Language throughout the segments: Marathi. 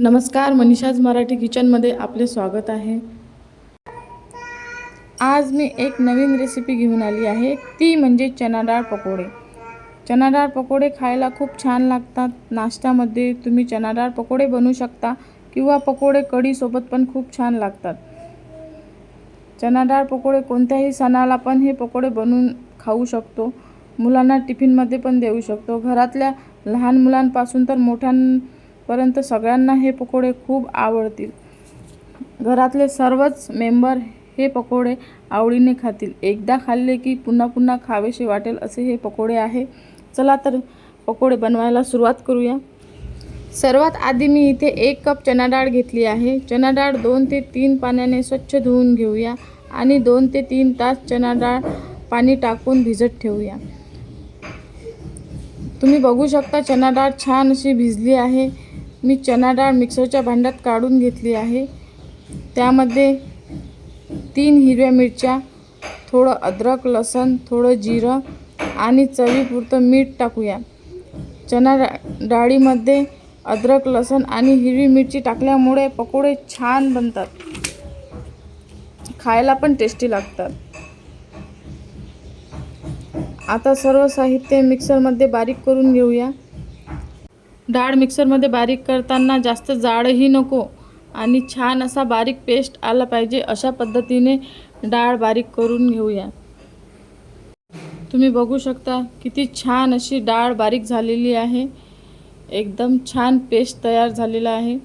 नमस्कार मनीषाज मराठी किचनमध्ये आपले स्वागत आहे. आज मी एक नवीन रेसिपी घेऊन आली आहे. ती म्हणजे चणाडाळ पकोडे. चणाडाळ पकोडे खायला खूप छान लागतात. नाश्त्यामध्ये तुम्ही चना डाळ पकोडे बनवू शकता किंवा पकोडे कढीसोबत पण खूप छान लागतात. चणाडाळ पकोडे कोणत्याही सणाला पण हे पकोडे बनवून खाऊ शकतो. मुलांना टिफिनमध्ये पण देऊ शकतो. घरातल्या लहान मुलांपासून तर परंतु सगळ्यांना हे पकोडे खूप आवडतील. घरातले सर्वच मेंबर हे पकोडे आवडीने खातील. एकदा खाल्ले की पुन्हा पुन्हा खावेसे वाटेल असे हे पकोडे आहे. चला तर पकोडे बनवायला सुरुवात करूया. सर्वात आधी मी इथे एक कप चना डाळ घेतली आहे. चना डाळ दोन ते तीन पाण्याने स्वच्छ धुवून घेऊया आणि दोन ते तीन तास चना डाळ पाणी टाकून भिजत ठेवूया. तुम्ही बघू शकता चना डाळ छान अशी भिजली आहे. मी चना डाळ मिक्सरच्या भांड्यात काढून घेतली आहे. त्यामध्ये तीन हिरव्या मिरच्या थोडं अद्रक लसण थोडं जिरं आणि चवीपुरतं मीठ टाकूया. चना डाळीमध्ये अद्रक लसण आणि हिरवी मिरची टाकल्यामुळे पकोडे छान बनतात. खायला पण टेस्टी लागतात. आता सर्व साहित्य मिक्सरमध्ये बारीक करून घेऊया. डाळ मिक्सरमध्ये बारीक करताना जास्त जाडही नको आणि छान असा बारीक पेस्ट आला पाहिजे अशा पद्धतीने डाळ बारीक करून घेऊया. तुम्ही बघू शकता किती छान अशी डाळ बारीक झालेली आहे. एकदम छान पेस्ट तयार झालेला आहे.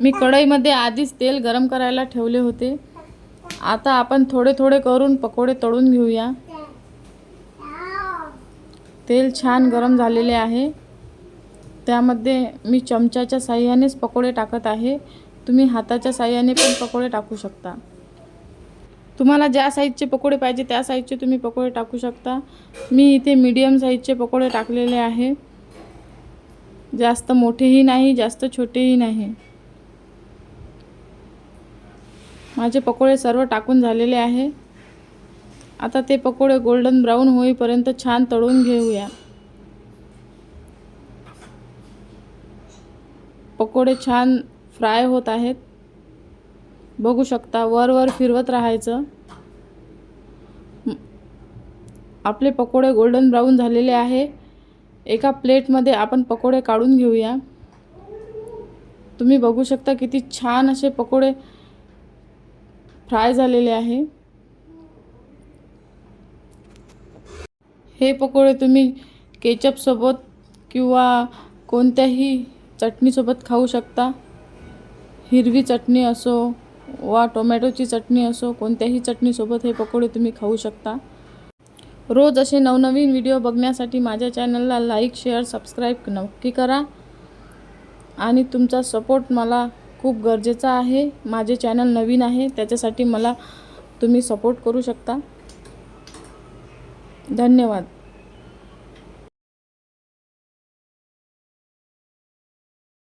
मी कढईमध्ये आधीच तेल गरम करायला ठेवले होते. आता आपण थोडे थोडे करून पकोडे तळून घेऊया. तेल छान गरम झालेले आहे. त्यामध्ये मी चमच्याच्या साह्यानेच पकोडे टाकत आहे. तुम्ही हाताच्या साह्याने पण पकोडे टाकू शकता. तुम्हाला ज्या साईजचे पकोडे पाहिजे त्या साईजचे तुम्ही पकोडे टाकू शकता. मी इथे मीडियम साईजचे पकोडे टाकलेले आहे. जास्त मोठेही नाही जास्त छोटेही नाही. माझे पकोडे सर्व टाकून झालेले आहे. आता ते पकोडे गोल्डन ब्राऊन होईपर्यंत छान तळून घेऊया. पकोडे छान फ्राय होत आहेत. बघू शकता वर वर फिरवत राहायचं. आपले पकोडे गोल्डन ब्राऊन झालेले आहे. एका प्लेटमध्ये आपण पकोडे काढून घेऊया. तुम्ही बघू शकता किती छान असे पकोडे फ्राय झालेले आहे. हे पकोडे तुम्ही केचपसोबत किंवा कोणत्याही चटणीसोबत खाऊ शकता. हिरवी चटणी असो वा टोमॅटोची चटणी असो कोणत्याही चटणीसोबत हे पकोडे तुम्ही खाऊ शकता. रोज असे नवनवीन व्हिडिओ बघण्यासाठी माझ्या चॅनलला लाईक शेअर सबस्क्राईब नक्की करा. आणि तुमचा सपोर्ट मला खूप गरजेचा आहे. माझे चॅनल नवीन आहे त्याच्यासाठी मला तुम्ही सपोर्ट करू शकता. धन्यवाद.